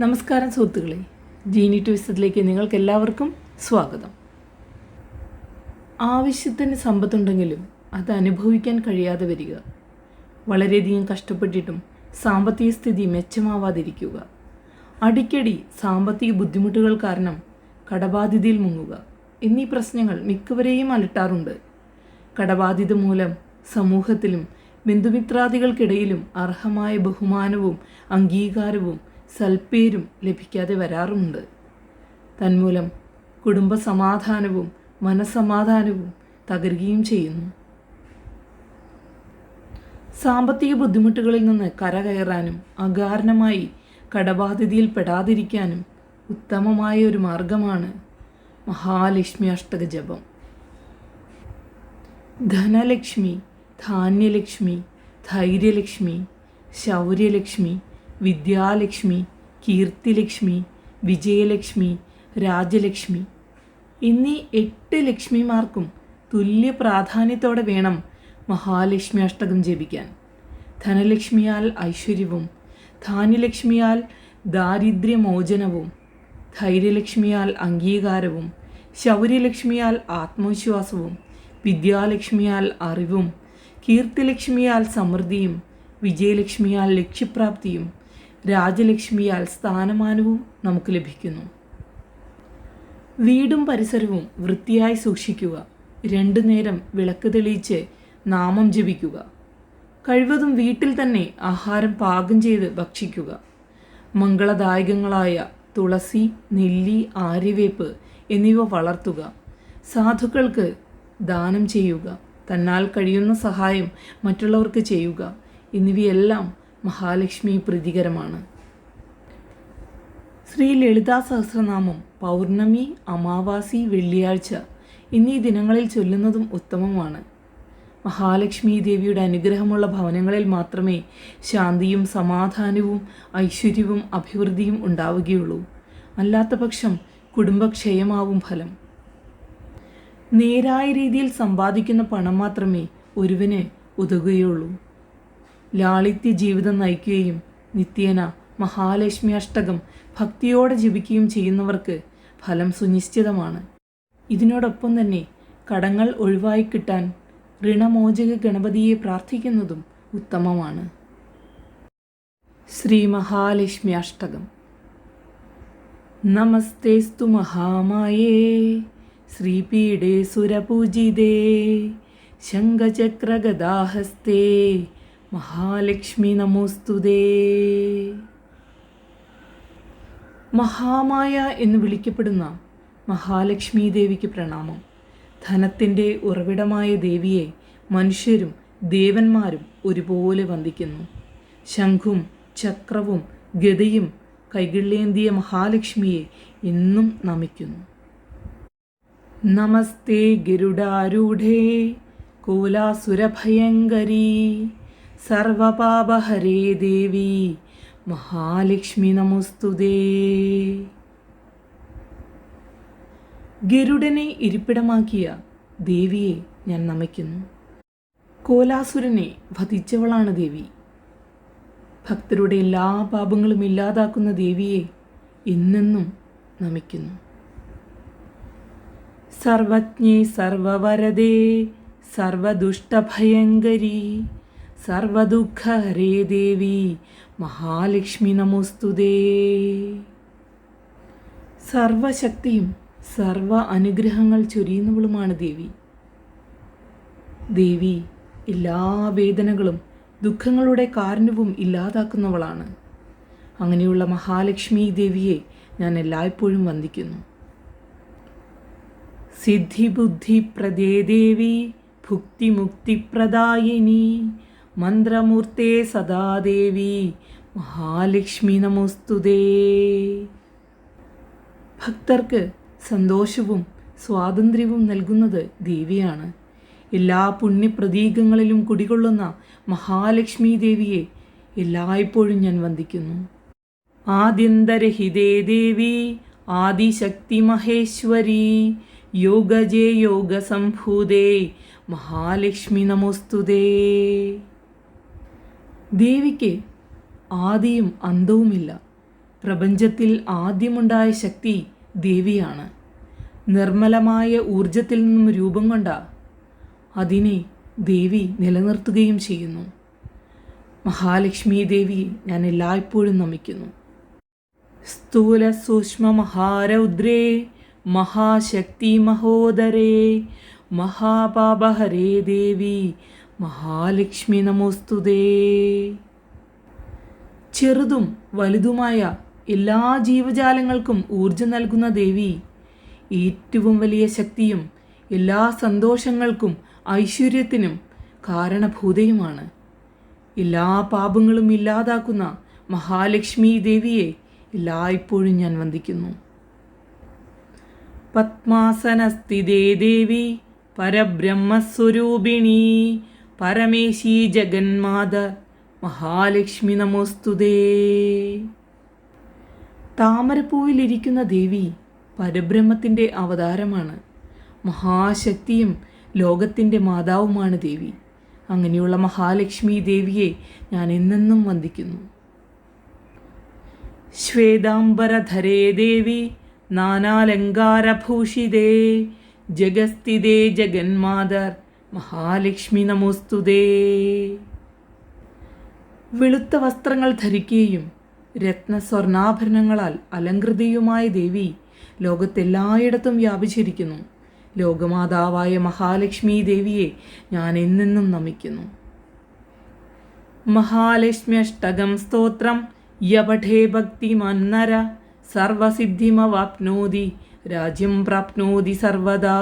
നമസ്കാരം സുഹൃത്തുക്കളെ. ജീനി ട്വിസ്റ്ററിലേക്ക് നിങ്ങൾക്ക് എല്ലാവർക്കും സ്വാഗതം. ആവശ്യത്തിന് സമ്പത്തുണ്ടെങ്കിലും അത് അനുഭവിക്കാൻ കഴിയാതെ വരിക. വളരെയധികം കഷ്ടപ്പെട്ടിട്ടും സാമ്പത്തിക സ്ഥിതി മെച്ചമാവാതിരിക്കുക. അടിക്കടി സാമ്പത്തിക ബുദ്ധിമുട്ടുകൾ കാരണം കടബാധ്യതയിൽ മുങ്ങുക എന്നീ പ്രശ്നങ്ങൾ മിക്കവരെയും അലട്ടാറുണ്ട്. കടബാധ്യത മൂലം സമൂഹത്തിലും ബന്ധുമിത്രാദികൾക്കിടയിലും അർഹമായ ബഹുമാനവും അംഗീകാരവും സൽപ്പേരും ലഭിക്കാതെ വരാറുമുണ്ട്. തന്മൂലം കുടുംബസമാധാനവും മനസമാധാനവും തകരുകയും ചെയ്യുന്നു. സാമ്പത്തിക ബുദ്ധിമുട്ടുകളിൽ നിന്ന് കരകയറാനും അകാരണമായി കടബാധ്യതയിൽ പെടാതിരിക്കാനും ഉത്തമമായ ഒരു മാർഗമാണ് മഹാലക്ഷ്മി അഷ്ടക ജപം. ധനലക്ഷ്മി ധാന്യലക്ഷ്മി ധൈര്യലക്ഷ്മി ശൗര്യലക്ഷ്മി വിദ്യാലക്ഷ്മി കീർത്തിലക്ഷ്മി വിജയലക്ഷ്മി രാജലക്ഷ്മി. എന്നീ എട്ട് ലക്ഷ്മിമാർക്കും തുല്യ പ്രാധാന്യത്തോടെ വേണം മഹാലക്ഷ്മി അഷ്ടകം ജപിക്കാൻ. ധനലക്ഷ്മിയാൽ ഐശ്വര്യവും ധാന്യലക്ഷ്മിയാൽ ദാരിദ്ര്യമോചനവും ധൈര്യലക്ഷ്മിയാൽ അംഗീകാരവും ശൗര്യലക്ഷ്മിയാൽ ആത്മവിശ്വാസവും വിദ്യാലക്ഷ്മിയാൽ അറിവും കീർത്തിലക്ഷ്മിയാൽ സമൃദ്ധിയും വിജയലക്ഷ്മിയാൽ ലക്ഷ്യപ്രാപ്തിയും രാജലക്ഷ്മിയാൽ സ്ഥാനമാനവും നമുക്ക് ലഭിക്കുന്നു. വീടും പരിസരവും വൃത്തിയായി സൂക്ഷിക്കുക. രണ്ടു നേരം വിളക്ക് തെളിയിച്ച് നാമം ജപിക്കുക. കഴിവതും വീട്ടിൽ തന്നെ ആഹാരം പാകം ചെയ്ത് ഭക്ഷിക്കുക. മംഗളദായകങ്ങളായ തുളസി നെല്ലി ആര്യവേപ്പ് എന്നിവ വളർത്തുക. സാധുക്കൾക്ക് ദാനം ചെയ്യുക. തന്നാൽ കഴിയുന്ന സഹായം മറ്റുള്ളവർക്ക് ചെയ്യുക. എന്നിവയെല്ലാം മഹാലക്ഷ്മി പ്രീതികരമാണ്. ശ്രീ ലളിതാ സഹസ്രനാമം പൗർണമി അമാവാസി വെള്ളിയാഴ്ച എന്നീ ദിനങ്ങളിൽ ചൊല്ലുന്നതും ഉത്തമമാണ്. മഹാലക്ഷ്മി ദേവിയുടെ അനുഗ്രഹമുള്ള ഭവനങ്ങളിൽ മാത്രമേ ശാന്തിയും സമാധാനവും ഐശ്വര്യവും അഭിവൃദ്ധിയും ഉണ്ടാവുകയുള്ളൂ. അല്ലാത്ത പക്ഷം കുടുംബക്ഷയമാവും ഫലം. നേരായ രീതിയിൽ സമ്പാദിക്കുന്ന പണം മാത്രമേ ഒരുവന് ഉതകുകയുള്ളൂ. ലാളിത്യ ജീവിതം നയിക്കുകയും നിത്യേന മഹാലക്ഷ്മി അഷ്ടകം ഭക്തിയോടെ ജപിക്കുകയും ചെയ്യുന്നവർക്ക് ഫലം സുനിശ്ചിതമാണ്. ഇതിനോടൊപ്പം തന്നെ കടങ്ങൾ ഒഴിവായി കിട്ടാൻ ഋണമോചക ഗണപതിയെ പ്രാർത്ഥിക്കുന്നതും ഉത്തമമാണ്. ശ്രീ മഹാലക്ഷ്മി അഷ്ടകം. നമസ്തേസ്തു മഹാമായേ ശ്രീപീഡേ സുരപൂജിതേ ശംഖചക്രഗദാഹസ്തേ മഹാലക്ഷ്മി നമോസ്തുതേ മഹാമായ എന്ന് വിളിക്കപ്പെടുന്ന മഹാലക്ഷ്മി ദേവിക്ക് പ്രണാമം. ധനത്തിന്റെ ഉറവിടമായ ദേവിയെ മനുഷ്യരും ദേവന്മാരും ഒരുപോലെ വന്ദിക്കുന്നു. ശംഖും ചക്രവും ഗതയും കൈകിള്ളേന്തിയ മഹാലക്ഷ്മിയെ എന്നും നമിക്കുന്നു. നമസ്തേ ഗരുഡാരൂഢേ കോലാസുരഭയങ്കരീ. സർവപാപഹരേ ദേവി മഹാലക്ഷ്മി നമോസ്തുതേ ഗരുഡനെ ഇരിപ്പിടമാക്കിയ ദേവിയെ ഞാൻ നമിക്കുന്നു. കോലാസുരനെ വധിച്ചവളാണ് ദേവി. ഭക്തരുടെ എല്ലാ പാപങ്ങളും ഇല്ലാതാക്കുന്ന ദേവിയെ എന്നെന്നും നമിക്കുന്നു. സർവജ്ഞേ സർവവരദേ സർവദുഷ്ടഭയങ്കരി സർവദുഃഖഹരേ ദേവി മഹാലക്ഷ്മി നമോസ്തുതേ സർവശക്തിയും സർവ അനുഗ്രഹങ്ങൾ ചൊരിയുന്നവളുമാണ് ദേവി. ദേവി എല്ലാ വേദനകളും ദുഃഖങ്ങളുടെ കാരണവും ഇല്ലാതാക്കുന്നവളാണ്. അങ്ങനെയുള്ള മഹാലക്ഷ്മി ദേവിയെ ഞാൻ എല്ലായ്പ്പോഴും വന്ദിക്കുന്നു. സിദ്ധിബുദ്ധി പ്രദേ ദേവി ഭുക്തിമുക്തിപ്രദായിനി മന്ത്രമൂർത്തേ സദാദേവി മഹാലക്ഷ്മി നമോസ്തുതേ. ഭക്തർക്ക് സന്തോഷവും സ്വാതന്ത്ര്യവും നൽകുന്നത് ദേവിയാണ്. എല്ലാ പുണ്യപ്രതീകങ്ങളിലും കുടികൊള്ളുന്ന മഹാലക്ഷ്മി ദേവിയെ എല്ലായ്പ്പോഴും ഞാൻ വന്ദിക്കുന്നു. ആദ്യന്തരഹിതേ ദേവി ആദിശക്തി മഹേശ്വരി യോഗജേ യോഗസംഭൂതേ മഹാലക്ഷ്മി നമോസ്തുതേ. ദേവിക്ക് ആദിയും അന്തവുമില്ല. പ്രപഞ്ചത്തിൽ ആദ്യമുണ്ടായ ശക്തി ദേവിയാണ്. നിർമ്മലമായ ഊർജത്തിൽ നിന്നും രൂപം കൊണ്ട അതിനെ ദേവി നിലനിർത്തുകയും ചെയ്യുന്നു. മഹാലക്ഷ്മി ദേവിയെ ഞാൻ എല്ലായ്പ്പോഴും നമിക്കുന്നു. സ്ഥൂല സൂക്ഷ്മ മഹാരൗദ്രേ മഹാശക്തി മഹോദരേ മഹാപാപഹരേ ദേവി മഹാലക്ഷ്മി നമോസ്തുതേ. ചെറുതും വലുതുമായ എല്ലാ ജീവജാലങ്ങൾക്കും ഊർജം നൽകുന്ന ദേവി ഏറ്റവും വലിയ ശക്തിയും എല്ലാ സന്തോഷങ്ങൾക്കും ഐശ്വര്യത്തിനും കാരണഭൂതയുമാണ്. എല്ലാ പാപങ്ങളും ഇല്ലാതാക്കുന്ന മഹാലക്ഷ്മി ദേവിയെ എല്ലായ്പ്പോഴും ഞാൻ വന്ദിക്കുന്നു. പത്മാസനസ്ഥിതേ ദേവി പരബ്രഹ്മസ്വരൂപിണി. പരമേശി ജഗന്മാത മഹാലക്ഷ്മി നമോസ്തുതേ. താമരപ്പൂവിലിരിക്കുന്ന ദേവി പരബ്രഹ്മത്തിന്റെ അവതാരമാണ്. മഹാശക്തിയും ലോകത്തിന്റെ മാതാവുമാണ് ദേവി. അങ്ങനെയുള്ള മഹാലക്ഷ്മി ദേവിയെ ഞാൻ എന്നെന്നും വന്ദിക്കുന്നു. ശ്വേതാംബരധരേ ദേവി നാനാലങ്കാരഭൂഷിതേ ജഗസ്ഥിതേ ജഗന്മാതർ മഹാലക്ഷ്മി നമോസ്തുതേ. വെളുത്ത വസ്ത്രങ്ങൾ ധരിക്കുകയും രത്നസ്വർണാഭരണങ്ങളാൽ അലങ്കൃതയുമായ ദേവി ലോകത്തെല്ലായിടത്തും വ്യാപിച്ചിരിക്കുന്നു. ലോകമാതാവായ മഹാലക്ഷ്മി ദേവിയെ ഞാൻ എന്നെന്നും നമിക്കുന്നു. മഹാലക്ഷ്മി അഷ്ടകം സ്തോത്രം. യപഠേ ഭക്തിമന്നര സർവസിദ്ധിമവാപ്നോതി. രാജ്യം പ്രാപ്നോതി സർവദാ.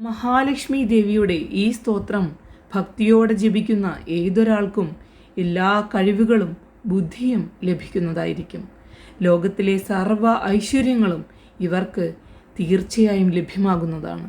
മഹാലക്ഷ്മി ദേവിയുടെ ഈ സ്തോത്രം ഭക്തിയോടെ ജപിക്കുന്ന ഏതൊരാൾക്കും എല്ലാ കഴിവുകളും ബുദ്ധിയും ലഭിക്കുന്നതായിരിക്കും. ലോകത്തിലെ സർവ ഐശ്വര്യങ്ങളും ഇവർക്ക് തീർച്ചയായും ലഭ്യമാകുന്നതാണ്.